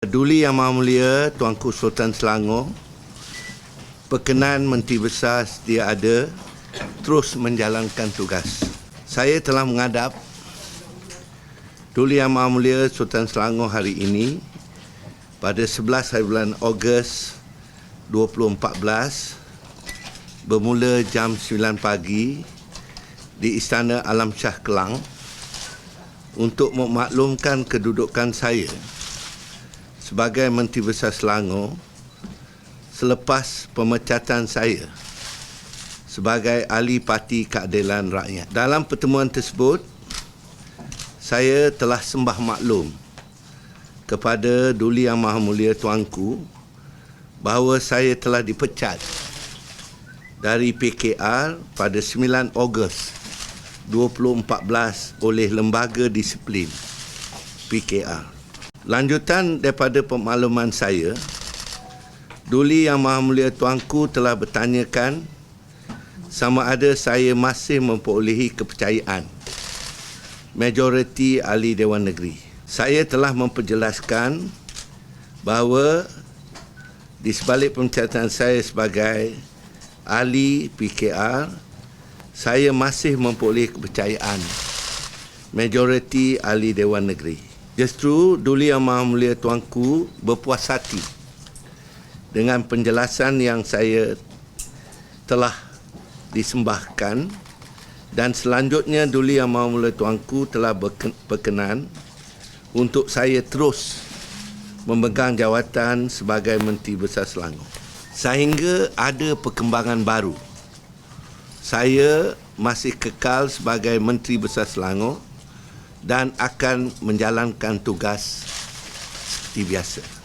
Duli Yang Maha Mulia Tuanku Sultan Selangor Perkenan Menteri Besar Sedia Ada terus menjalankan tugas. Saya telah menghadap Duli Yang Maha Mulia Sultan Selangor hari ini pada 11 hari bulan Ogos 2014 bermula jam 9 pagi di Istana Alam Shah Kelang untuk memaklumkan kedudukan saya sebagai Menteri Besar Selangor selepas pemecatan saya sebagai ahli Parti Keadilan Rakyat. Dalam pertemuan tersebut, saya telah sembah maklum kepada Duli Yang Maha Mulia Tuanku bahawa saya telah dipecat dari PKR pada 9 Ogos 2014 oleh Lembaga Disiplin PKR. Lanjutan daripada pemakluman saya, Duli Yang Maha Mulia Tuanku telah bertanyakan sama ada saya masih memperolehi kepercayaan majoriti ahli Dewan Negeri. Saya telah memperjelaskan bahawa di sebalik pemecatan saya sebagai ahli PKR, saya masih memperolehi kepercayaan majoriti ahli Dewan Negeri. Justru Duli Yang Maha Mulia Tuanku berpuas hati dengan penjelasan yang saya telah disembahkan dan selanjutnya Duli Yang Maha Mulia Tuanku telah berkenan untuk saya terus memegang jawatan sebagai Menteri Besar Selangor. Sehingga ada perkembangan baru. Saya masih kekal sebagai Menteri Besar Selangor dan akan menjalankan tugas seperti biasa.